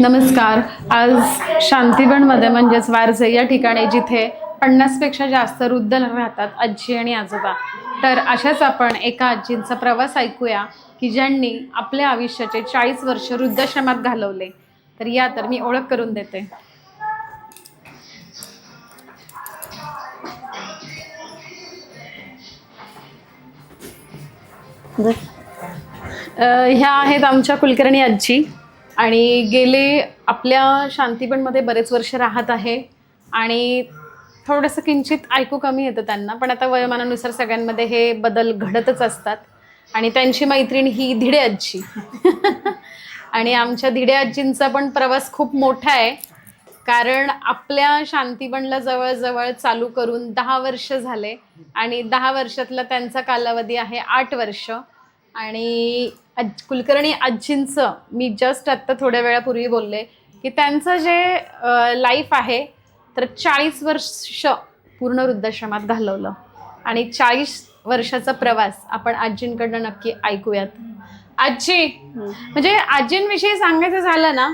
नमस्कार. आज शांतीगणमध्ये म्हणजेच वारजे या ठिकाणी जिथे पन्नासपेक्षा जास्त वृद्ध राहतात आजी आणि आजोबा. तर अशाच आपण एका आजींचा प्रवास ऐकूया की ज्यांनी आपल्या आयुष्याचे चाळीस वर्ष वृद्धाश्रमात घालवले. तर या तर मी ओळख करून देते. ह्या आहेत आमच्या कुलकर्णी आजी. आणि गेले आपल्या शांतीपणमध्ये बरेच वर्ष राहत आहे. आणि थोडंसं किंचित ऐकू कमी येतं त्यांना पण आता वयोमानानुसार सगळ्यांमध्ये हे बदल घडतच असतात. आणि त्यांची मैत्रीण ही धिडे आजी. आणि आमच्या धिडे आजींचा पण प्रवास खूप मोठा आहे. कारण आपल्या शांतीबनला जवळजवळ चालू करून दहा वर्ष झाले. आणि दहा वर्षातला त्यांचा कालावधी आहे आठ वर्ष. आणि आज कुलकर्णी आजींचं मी जस्ट आत्ता थोड्या वेळापूर्वी बोलले की त्यांचं जे लाईफ आहे तर चाळीस वर्ष पूर्ण वृद्धाश्रमात घालवलं. आणि चाळीस वर्षाचा प्रवास आपण आजींकडनं नक्की ऐकूयात. आजी म्हणजे आजींविषयी सांगायचं झालं ना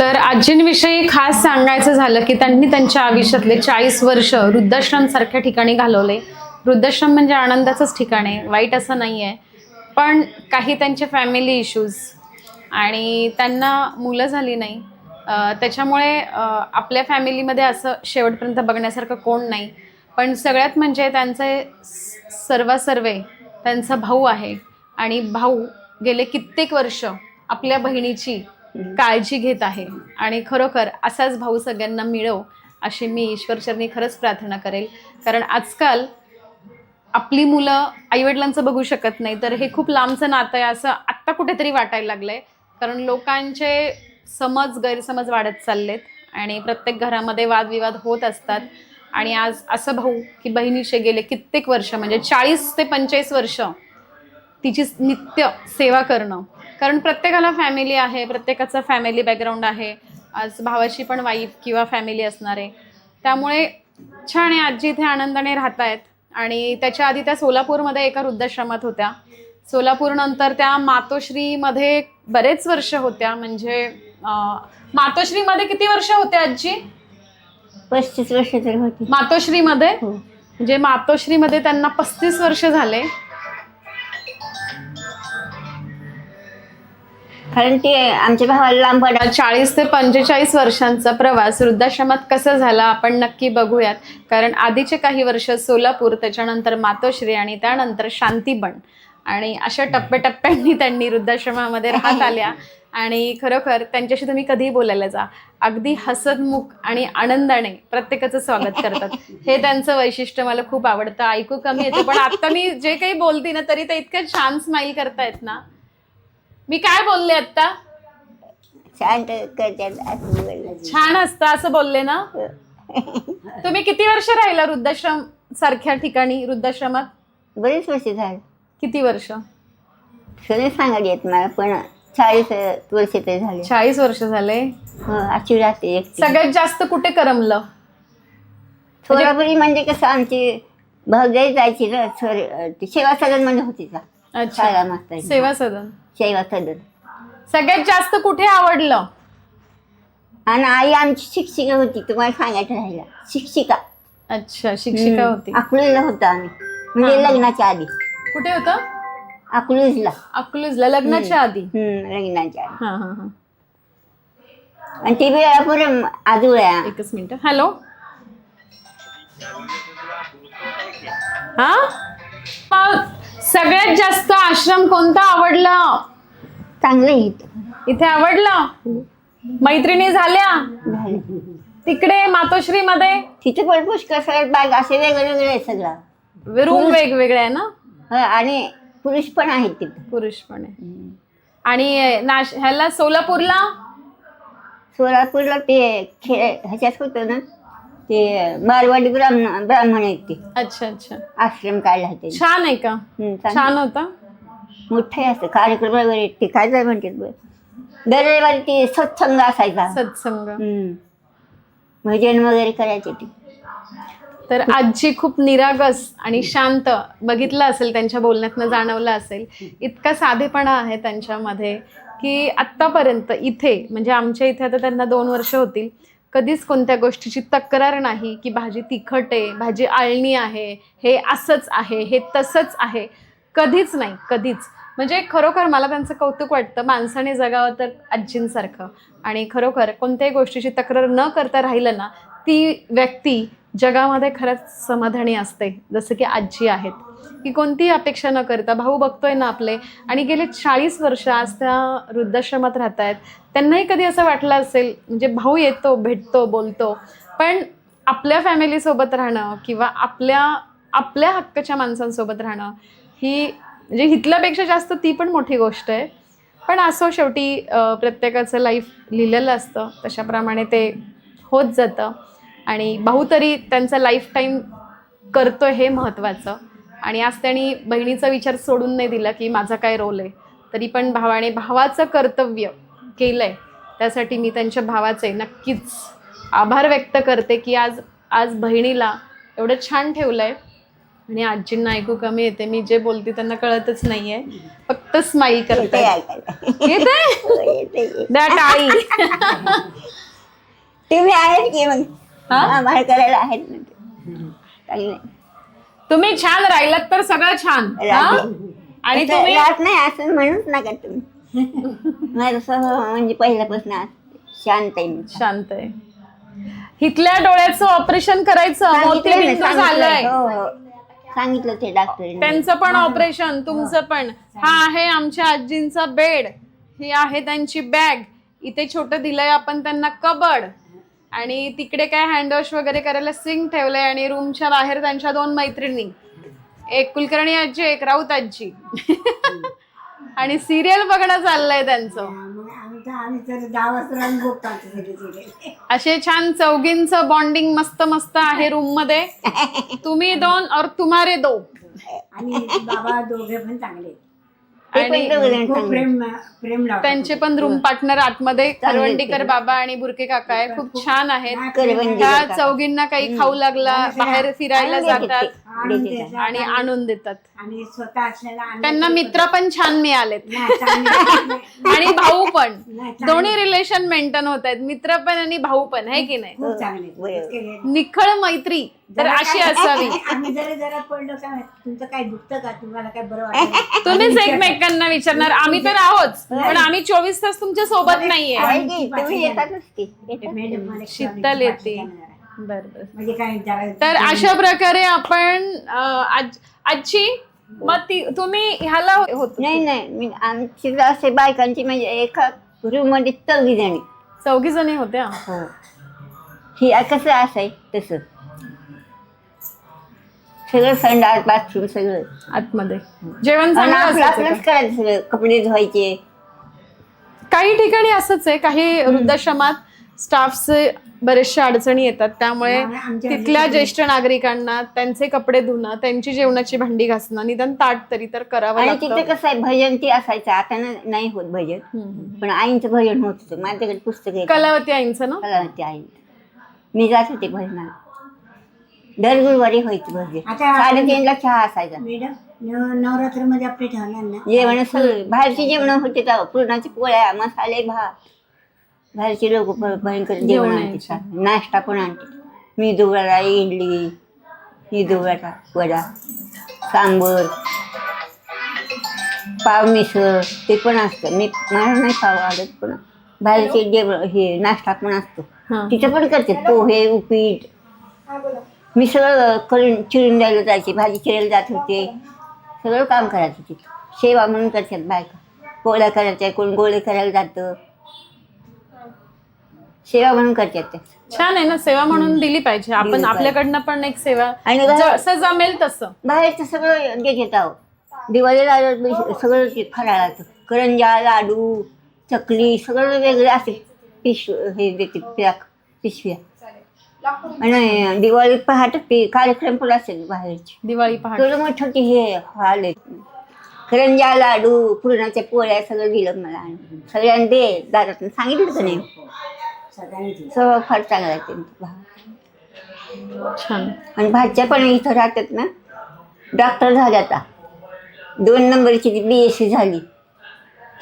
तर आजींविषयी खास सांगायचं झालं की त्यांनी त्यांच्या आयुष्यातले चाळीस वर्ष वृद्धाश्रम सारख्या ठिकाणी घालवले. वृद्धाश्रम म्हणजे आनंदाचंच ठिकाण आहे. वाईट असं नाही आहे पण काही त्यांचे फॅमिली इश्यूज आणि त्यांना मुलं झाली नाही. त्याच्यामुळे आपल्या फॅमिलीमध्ये असं शेवटपर्यंत बघण्यासारखं कोण नाही. पण सगळ्यात म्हणजे त्यांचे स- सर्वासर्वे त्यांचा भाऊ आहे. आणि भाऊ गेले कित्येक वर्ष आपल्या बहिणीची काळजी घेत आहे. आणि खरोखर असाच भाऊ सगळ्यांना मिळव अशी मी ईश्वरचरणी खरंच प्रार्थना करेल. कारण आजकाल आपली मुलं आईवडिलांचं बघू शकत नाही तर हे खूप लांबचं नातं आहे असं आत्ता कुठेतरी वाटायला लागलंय. कारण लोकांचे समज गैरसमज वाढत चाललेत आणि प्रत्येक घरामध्ये वादविवाद होत असतात. आणि आज असं भाऊ की बहिणीचे गेले कित्येक वर्ष म्हणजे चाळीस ते पंचेचाळीस वर्ष तिची नित्य सेवा करणं. कारण प्रत्येकाला फॅमिली आहे प्रत्येकाचं फॅमिली बॅकग्राऊंड आहे. आज भावाची पण वाईफ किंवा फॅमिली असणार. आहे त्यामुळे छान आहे आजी इथे आनंदाने राहत आहेत आणि त्याच्या आधी त्या सोलापूरमध्ये एका वृद्धाश्रमात होत्या. सोलापूर नंतर त्या मातोश्रीमध्ये बरेच वर्ष होत्या. म्हणजे मातोश्रीमध्ये किती वर्ष होत्या आजी? पस्तीस वर्ष होती. मातोश्रीमध्ये? हो. म्हणजे मातोश्रीमध्ये त्यांना पस्तीस वर्ष झाले. कारण ते आमच्या भावाला लांब पडा चाळीस ते पंचेचाळीस वर्षांचा प्रवास वृद्धाश्रमात कसा झाला आपण नक्की बघूयात. कारण आधीचे काही वर्ष सोलापूर त्याच्यानंतर मातोश्री आणि त्यानंतर शांतीबन आणि अशा टप्प्याटप्प्यांनी त्यांनी वृद्धाश्रमामध्ये राहत आल्या. आणि खरोखर त्यांच्याशी तुम्ही कधीही बोलायला जा. अगदी हसतमुख आणि आनंदाने प्रत्येकाचं स्वागत करतात. हे त्यांचं वैशिष्ट्य मला खूप आवडतं. ऐकू कमी येतं. पण आता मी जे काही बोलते ना तरी ते इतकं छान स्माईल करतायत ना. मी काय बोलले आता करतात असं बोललं. छान असतं असं बोलले ना? तुम्ही किती वर्ष राहिला वृद्धाश्रम सारख्या ठिकाणी वृद्धाश्रमात? बरेच वर्ष झाले. किती वर्ष? सगळे सांगायला येत मला पण चाळीस वर्ष तरी झाले. चाळीस वर्ष झाले. हो अशी राहते एकटी. सगळ्यात जास्त कुठे करमलं? सोलापुरी म्हणजे कसं आमची भाऊजाई जायची ना सर ती सेवा सदन म्हणजे होती का? अच्छा. सेवा सदन. सेवा सदन. सगळ्यात जास्त कुठे आवडलं? आणि आई आमची शिक्षिका होती तुम्हाला सांगायचं राहिला. शिक्षिका. अच्छा शिक्षिका. होती. अकलूजला होतो आम्ही. म्हणजे. लग्नाच्या आधी. कुठे होतं? अकलूजला. अकलूजला लग्नाच्या आधी? लग्नाच्या आधी. हा हा हा. आणि ती वेळापूर आजूळ आहे. एकच मिनिट. हॅलो. हा? मग सगळ्यात जास्त आश्रम कोणता आवडला? चांगलं इथे. आवडलं? मैत्रिणी झाल्या? झालं तिकडे मातोश्री मध्ये तिथे पण पुष्कळ सगळ्यात बाग असे वेगळं वेगळं आहे सगळं. रूम वेगवेगळे आहे ना? हं, आणि पुरुष पण आहेत तिथं. पुरुष पण आहे. आणि नाश ह्याला सोलापूरला? सोलापूरला ते खेळ ह्याच्यात होतं ना? ते मारवाडी ब्राह्मण ब्राह्मण आहेत ते. अच्छा अच्छा. आश्रम काढला ते छान आहे का? छान होता? मोठे असतं कार्यक्रम वगैरे ते. काय काय म्हणतात बरं. दर रविवारी ते सत्संग असायचा. सत्संग. भजन वगैरे करायचे ते. तर आजी खूप निरागस आणि शांत बघितलं असेल त्यांच्या बोलण्यातनं जाणवलं असेल. इतका साधेपणा आहे त्यांच्यामध्ये की आत्तापर्यंत इथे म्हणजे आमच्या इथे आता त्यांना दोन वर्ष होतील कधीच कोणत्या गोष्टीची तक्रार नाही की भाजी तिखट आहे भाजी आळणी आहे हे असंच आहे हे तसंच आहे. कधीच नाही कधीच. म्हणजे खरोखर मला त्यांचं कौतुक वाटतं माणसाने जगावं तर आजींसारखं. आणि खरोखर कोणत्याही गोष्टीची तक्रार न करता राहिलं ना ती व्यक्ती जगामध्ये खरंच समाधानी असते जसं की आजी आहेत. की कोणतीही अपेक्षा न करता भाऊ बघतोय ना आपले आणि गेले चाळीस वर्ष आज त्या वृद्धाश्रमात राहत आहेत त्यांनाही कधी असं वाटलं असेल म्हणजे भाऊ येतो भेटतो बोलतो पण आपल्या फॅमिलीसोबत राहणं किंवा आपल्या आपल्या हक्काच्या माणसांसोबत राहणं ही म्हणजे हितल्यापेक्षा जास्त ती पण मोठी गोष्ट आहे. पण असो शेवटी प्रत्येकाचं लाईफ लिहिलेलं असतं तशाप्रमाणे ते होत जातं. आणि भाऊ तरी त्यांचा लाईफ टाईम करतोय हे महत्त्वाचं आणि आज त्यांनी बहिणीचा विचार सोडून नाही दिला की माझा काय रोल आहे. तरी पण भावाने भावाचं कर्तव्य केलं आहे त्यासाठी मी त्यांच्या भावाचे नक्कीच आभार व्यक्त करते की आज आज बहिणीला एवढं छान ठेवलं आहे आणि आजींना ऐकू कमी येते. मी जे बोलते त्यांना कळतच नाही आहे फक्त स्माईल करते. येते हो, टाळी. तुम्ही आहेत की मग? करायला आहेत. तुम्ही छान राहिलात तर सगळं छान. हा? आणि तुम्ही? राहत नाही असं म्हणूच नका तुम्ही. माझं स्वभाव म्हणजे पहिल्यापासून असं शांत आहे मी. शांत आहे. हितल्या डोळ्याचं ऑपरेशन करायचं ना, सांगितलंय. झालंय. हो, हो. सांगितलं ते डॉक्टरने त्यांचं पण ऑपरेशन तुमचं पण. हा आहे आमच्या आजींचा बेड. ही आहे त्यांची बॅग. इथे छोटं दिलंय आपण त्यांना कबड. आणि तिकडे काय हँडवॉश वगैरे करायला सिंक ठेवलंय आणि रूमच्या बाहेर त्यांच्या दोन मैत्रिणी. एक कुलकर्णी आजी एक राऊत आजी. आणि सिरियल बघणं चाललंय त्यांचं. असे छान चौघींचं बॉन्डिंग मस्त मस्त आहे रूममध्ये. तुम्ही दोन और तुम्हारे दो. आणि बाबा दोघे पण चांगले आणि दोघं जण खूप चांगले. प्रेम प्रेम लावतात. त्यांचे पण रूम पार्टनर आतमध्ये करवंडीकर. बाबा आणि बुरके काका आहे. खूप छान आहेत. त्या काका. चौघींना काही खाऊ लागला बाहेर फिरायला जातात. देतात. आणि आणून देतात. आणि स्वतः असलेला त्यांना मित्र पण छान मिळालेत. आणि भाऊ पण. दोन्ही रिलेशन मेंटेन होत आहेत. मित्र पण आणि भाऊ पण आहे की नाही? हे- निखळ मैत्री तर अशी असावी. आम्ही जरा जरा पडलो काय तुमचं काय दुखतं का? तुम्हाला काय बरं वाटत तुम्हीच एकमेकांना विचारणार. आम्ही तर आहोत पण आम्ही चोवीस तास तुमच्यासोबत नाहीये. शीतल येते. बर बर. म्हणजे काय तर अशा प्रकारे आपण अं, आज- आजी मग ती तुम्ही ह्याला होत नाही नाही मी आमची असे बायकांची म्हणजे एका रूममध्ये चौघी जणी. चौघी जणी होत्या? हो. ही कसं असाय तसं. सगळं संडास बाथरूम सगळं. आतमध्ये. जेवण आणि चांगलं आपलं असायचं आपलंच करायचं सगळं कपडे धुवायचे. का? काही ठिकाणी असंच आहे काही वृद्धाश्रमात स्टाफचे बरेचशा अडचणी येतात. त्यामुळे तिथल्या ज्येष्ठ नागरिकांना त्यांचे कपडे धुणं त्यांची जेवणाची भांडी घासणं निदान ताट तरी तर करावं आणि तिथे कसं आहे भजन ती असायचं. आता ना- नाही होत भजन. पण आईंचं भजन होत होतं. माझ्याकडे पुस्तक आहे कलावती आईंचं ना? कलावती आईंचं मी जात होते भजनाला. दर गुरुवारी व्हायचं भजन. आता- साडेतीनला चहा असायचा. मॅडम नवरात्रमध्ये आपले ठेवणार ना? जेवण सगळं बाहेरची जेवण होते तेव्हा. पुरणाची पोळ्या मसाले भात. बाहेरचे लोक भयंकर जेवण जेवण आणते यायचे. नाश्ता पण आणते मी वडा इडली मी वडा वडा सांबर पाव मिसळ ते पण असतं. मी मला नाही पाव आवडत पण बाहेरचे जेवण हे नाश्ता पण असतो. तिथं पण करते. पोहे उपीट. मी सगळं करून चिरून द्यायला जायचे. भाजी चिरायला जात होते. सगळं काम करायचं तिथं. सेवा म्हणून करतात बायका. पोळ्या करायच्या कोण गोळे करायला जातं. सेवा म्हणून करतात त्या छान आहे ना सेवा म्हणून दिली पाहिजे. आपण दिली. आपल्याकडनं पण एक सेवा आणि जसं जमेल तसं. बाहेरचं सगळं देत आहो दिवाळीला सगळं ते फराळाचं करंजा लाडू चकली सगळं वेगळं असे पिश हे देते पॅक पिशव्या. आणि दिवाळीत पहाटे ते कार्यक्रम पण असेल बाहेरचे. दिवाळी पहाटे. मोठं ते हे हॉल आहे करंजा लाडू पुरणाच्या पोळ्या सगळं दिलं मला. सगळ्यांना दे दारात सांगितलं का नाही? स्वभाव फार चांगला आहे त्यांचा भाव छान. आणि भाच्या पण इथं राहतात ना. डॉक्टर झाल्या आता. दोन नंबरची ती बी एस सी झाली.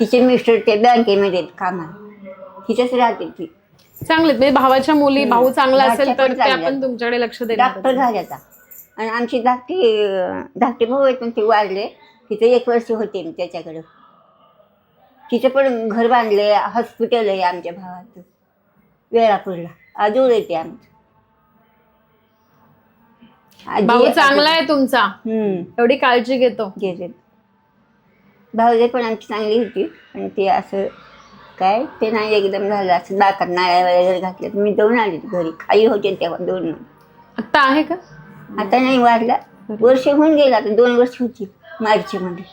तिचे मिस्टर ते बँकेमध्ये आहेत कामाला. तिथेच राहते ती. चांगले म्हणजे भावाच्या मुली भाऊ चांगला असेल तर पण त्या चांगल्या. पण तुमच्याकडे लक्ष देणार डॉक्टर झाले आता. आणि आमची धाकटी धाकटे भाऊ आहेत पण ते वाढले तिथे एक वर्ष होते मी त्याच्याकडं. तिथे पण घर बांधले हॉस्पिटल आहे आमच्या भावाचं. वेळापूरला. आजूळ येते आमचं. आजी- भाऊ चांगला आहे तुमचा. हम्म. एवढी काळजी घेतो. घेते. भाऊजे पण आमची चांगली होती. पण ते असं काय ते नाही एकदम झालं असं दातात नाळ्या वगैरे घातल्या मी जाऊन आले घरी. खाली होते तेव्हा दोन. आता आहे का? आता नाही वाढला वर्ष होऊन गेला आता. दोन वर्ष होती मार्च मध्ये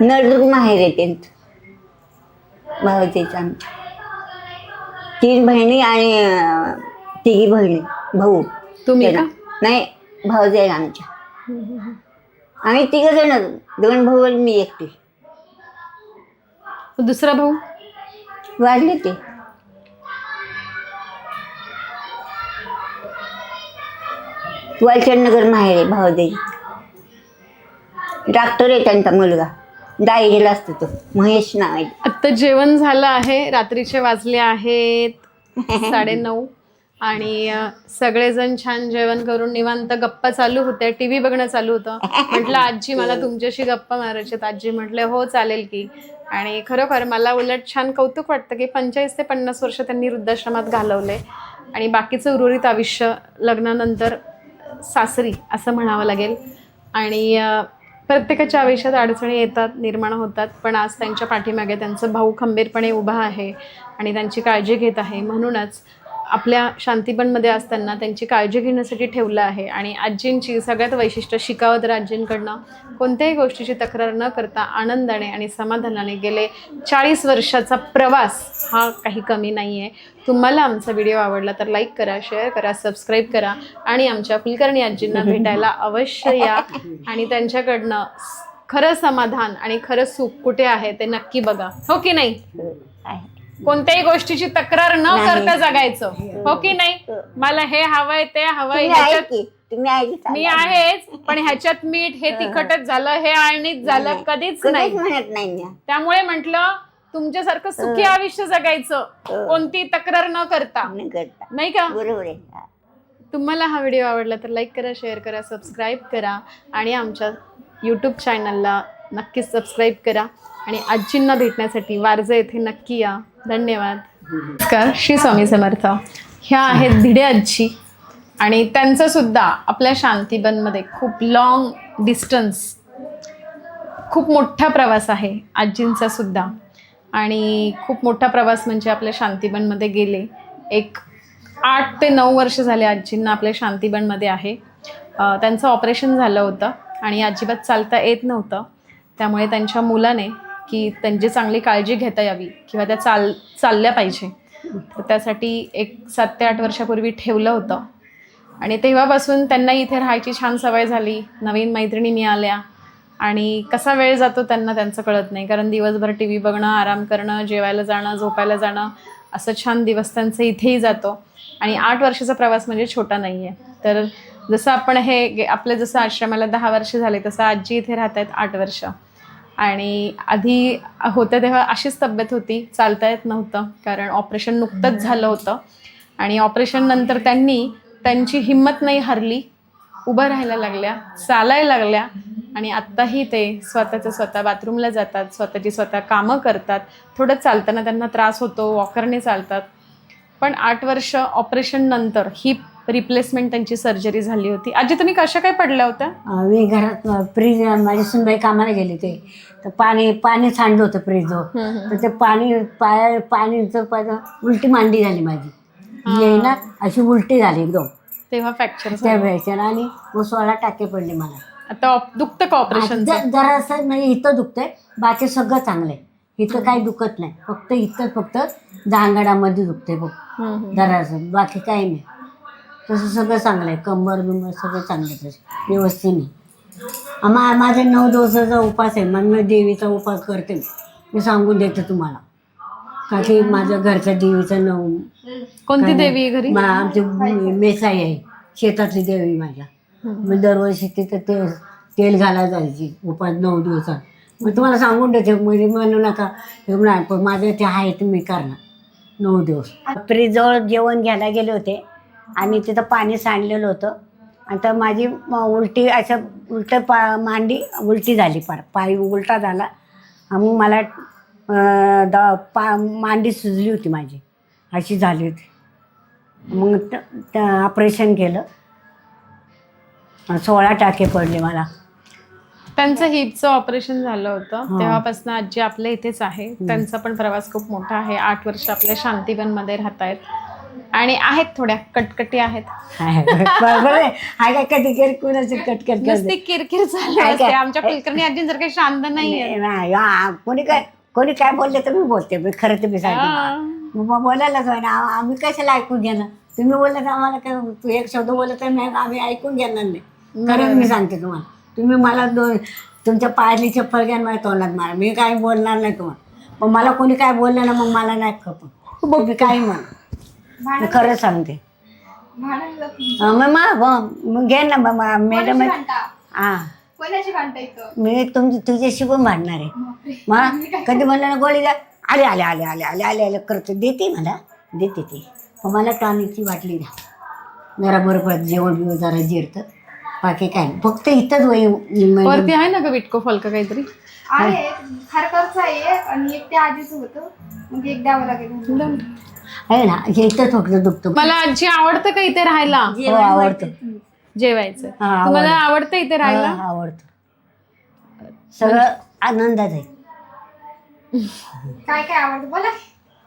नळदुर्ग माहेर त्यांचं. भाऊजेचं आमच्या. तीन बहिणी आणि तिघी बहिणी भाऊ. तुम्ही का? नाही भाऊजे आहे आमच्या. आम्ही तिघ जण दोन भाऊ आणि मी एकटी. दुसरा भाऊ? वाढले ते. वालचंदनगर माहेर आहे भाऊदेवी डॉक्टर आहे त्यांचा मुलगा. डायरीला असतो तो. महेश नाव आहे. आता जेवण झालं आहे. रात्रीचे वाजले आहेत साडेनऊ. आणि अ, सगळेजण छान जेवण करून निवांत गप्पा चालू होत्या. टी व्ही बघणं चालू होतं. म्हटलं आजी मला तुमच्याशी गप्पा मारायच्यात आजी म्हटलं हो चालेल की. आणि खरोखर मला उलट छान कौतुक वाटतं की पंचेचाळीस ते पन्नास वर्ष त्यांनी वृद्धाश्रमात घालवले. आणि बाकीचं उर्वरित आयुष्य लग्नानंतर सासरी असं म्हणावं लागेल. आणि अ, प्रत्येकाच्या आयुष्यात अडचणी येतात निर्माण होतात पण आज त्यांच्या पाठीमागे त्यांचं भाऊ खंबीरपणे उभा आहे आणि त्यांची काळजी घेत आहे. म्हणूनच आपल्या शांतीबनमध्ये असताना त्यांची काळजी घेण्यासाठी ठेवलं आहे. आणि आजींची सगळ्यात वैशिष्ट्य शिकावं तर आजींकडनं कोणत्याही गोष्टीची तक्रार न करता आनंदाने आणि समाधानाने गेले. चाळीस वर्षाचा प्रवास हा काही कमी नाही आहे तुम्हाला आमचा व्हिडिओ आवडला तर लाईक करा शेअर करा सबस्क्राईब करा आणि आमच्या कुलकर्णी आजींना भेटायला अवश्य या. आणि त्यांच्याकडनं खरं समाधान आणि खरं सुख कुठे आहे ते नक्की बघा. हो की नाही? कोणत्याही गोष्टीची तक्रार न नाही. करता जगायचं. हो की नाही? मला हे हवंय ते हवंय तुम्ही आहे ह्याच्यात की? तुम्ही आहे की मी. आहेच पण ह्याच्यात मीठ हे तिखटच झालं हे आळणीच झालं नाही. कधीच कधीच नाही. म्हणत नाही मी. त्यामुळे म्हंटल तुमच्यासारखं सुखी आयुष्य जगायचं कोणती तक्रार न करता. नाही का? बरोबर आहे. हा. तुम्हाला हा व्हिडिओ आवडला तर लाईक करा शेअर करा सबस्क्राईब करा आणि आमच्या यूट्यूब चॅनलला नक्कीच सबस्क्राईब करा. आणि आजींना भेटण्यासाठी वारजे येथे नक्की या. धन्यवाद. नमस्कार. श्री स्वामी समर्थ. ह्या आहेत भिडे आजी. आणि त्यांचं सुद्धा आपल्या शांतीबनमध्ये खूप लॉंग डिस्टन्स खूप मोठा प्रवास आहे आजींचा सुद्धा आणि खूप मोठा प्रवास म्हणजे आपल्या शांतीबनमध्ये गेले. एक आठ ते नऊ वर्ष झाले आजींना आपल्या शांतीबनमध्ये आहे. त्यांचं ऑपरेशन झालं होतं आणि अजिबात चालता येत नव्हतं. त्यामुळे त्यांच्या मुलाने की त्यांची चांगली काळजी घेता यावी किंवा त्या चाल चालल्या पाहिजे. तर त्यासाठी एक सात ते आठ वर्षापूर्वी ठेवलं होतं. आणि तेव्हापासून त्यांना इथे राहायची छान सवय झाली. नवीन मैत्रिणी मिळाल्या. आणि कसा वेळ जातो त्यांना त्यांचं कळत नाही. कारण दिवसभर टी व्ही बघणं आराम करणं जेवायला जाणं झोपायला जाणं असं छान दिवस त्यांचं इथेही जातो. आणि आठ वर्षाचा प्रवास म्हणजे छोटा नाही आहे तर जसं आपण हे आपलं आपल्या जसं आश्रमाला दहा वर्ष झाले तसं आजी इथे राहत आहेत आठ वर्ष. आणि आधी होतं तेव्हा अशीच तब्येत होती चालता येत नव्हतं कारण ऑपरेशन नुकतंच झालं होतं. आणि ऑपरेशन नंतर त्यांनी त्यांची हिंमत नाही हरली उभं राहायला लागल्या चालायला लागल्या. आणि आत्ताही ते स्वतःचं स्वतः बाथरूमला जातात स्वतःची स्वतः कामं करतात. थोडं चालताना त्यांना त्रास होतो वॉकरने चालतात. पण आठ वर्ष ऑपरेशन नंतर ही रिप्लेसमेंट त्यांची सर्जरी झाली होती. आजी तुम्ही कशा काय पडल्या होत्या? अं, मी घरात फ्रीज माझी सुनबाई कामाला गेली ते तर पाणी पाणी सांडलं होतं फ्रीजवर तर ते पाणी पाया पाणीचं पाय उलटी मांडी झाली माझी. ही. आहे ना अशी उलटी झाली एकदम. तेव्हा फ्रॅक्चर त्या वेळेच्या आणि मग सोळा टाके पडले मला. आता ऑप- दुखतं का ऑपरेशन जरासं म्हणजे इथं दुखतंय बाकी सगळं चांगलं आहे इथं काही दुखत नाही. फक्त इथं फक्त जांगडामध्ये दुखते बघ. जरासं बाकी काही नाही. तसं सगळं चांगलं आहे कंबर बिंबर सगळं चांगलं आहे तसं. व्यवस्थित नाही. आम्हा माझा नऊ दिवसाचा उपास आहे. मग मी देवीचा उपास करते. मी सांगून देते तुम्हाला. का की माझ्या घरच्या देवीचं नाव कोणती देवी आहे घरी? मा- आमची मेसाई आहे. शेतातली देवी माझ्या. मी दरवर्षी तिथं ते तेल घालायला जायची. उपास नऊ दिवसात. मग तुम्हाला सांगून देते. म्हणजे म्हणू नका. हे नाही. पण माझं ते आहे ते मी करणार. नऊ दिवस. फ्रीजजवळ जेवण घ्यायला गेले होते. आणि तिथं पाणी सांडलेलं होतं. आणि तर माझी उलटी असं उलट पा मांडी उलटी झाली पार पाय उलटा झाला. मग मला द पा मांडी सुजली होती माझी. अशी झाली होती. मग ऑपरेशन केलं. सोळा टाके पडले मला. त्यांचं हिपचं ऑपरेशन झालं होतं. तेव्हापासून आजी आपल्या इथेच आहे. त्यांचा पण प्रवास खूप मोठा आहे. आठ वर्ष आपल्या शांतीवनमध्ये राहत आहेत आणि आहेत थोड्या कटकटी आहेत. बरोबर आहे. हाय काय कधी कधी कुणाचं कटकट नुसती करते. किरकिर चालू काय असते. काय? आमच्या कुलकर्णी आजींसारखे शांत नाहीये. नाही, हा, कोणी काय कोणी काय बोलले तर मी बोलते. मी खरं मी सांगते. हा. मग बोलायलाच होय ना आम्ही कशाला ऐकून घेणार? तुम्ही बोलला तर आम्हाला काय तू एक शब्द बोलला तर मी आम्ही ऐकून घेणार नाही. खरंच मी सांगते तुम्हाला. तुम्ही मला दोन तुमच्या पायातली चप्पल घ्या आणि माझ्या तोंडात मारा. मी काही बोलणार नाही तुम्हाला. पण मला कोणी काय बोललं ना मग मला नाही खपत. तुम्ही काही म्हणा. मी खरं सांगते. हा, मग मग घे ना मग मॅडम हा कोणाची भांडता? इथं? मी तुमची तुझ्याशी पण भांडणार आहे. मला कधी म्हणलं ना गोळी द्या आले आले आले आले आले आले आले करतो. देते मला. देते ते. पण मला टॉनिकची बाटली द्या. जरा बरं पडत जेवण बिवण जरा जिरतं. बाकी काय नाही. फक्त इथंच वय वरती आहे ना ग विटको फलक काहीतरी? आहे. खारकरचं आहे. आणि एक ते आजीचं होतं. मग एक द्यावं लागेल. आहे ना हे फक्त दुखतं. मला आजी आवडतं का इथे राहायला? हो आवडतं. जेवायचं. हा, तुम्हाला आवडतं. इथे राहायला? हा, आवडतं. सगळं आनंदात आहे. काय काय आवडतं? बोला.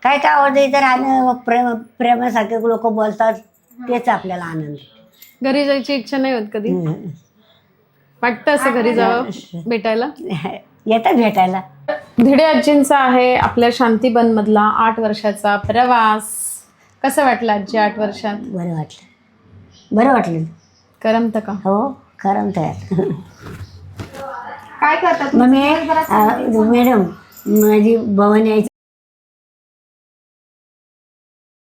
काय काय आवडतं इथं राहणं प्रेम प्रेमासारखे लोक बोलतात तेच आपल्याला आनंद घरी जायची इच्छा नाही होत कधी? हम्म. वाटतं असं घरी जावं भेटायला? येतात भेटायला. धिडे आजींचा आहे आपल्या शांतीबन मधला आठ वर्षाचा प्रवास. कसं वाटलं आजी आठ वर्षात? बरं वाटलं. बरं वाटलं. करमत का? हो तयार काय करतात मग मी अं, मॅडम माझी भवानी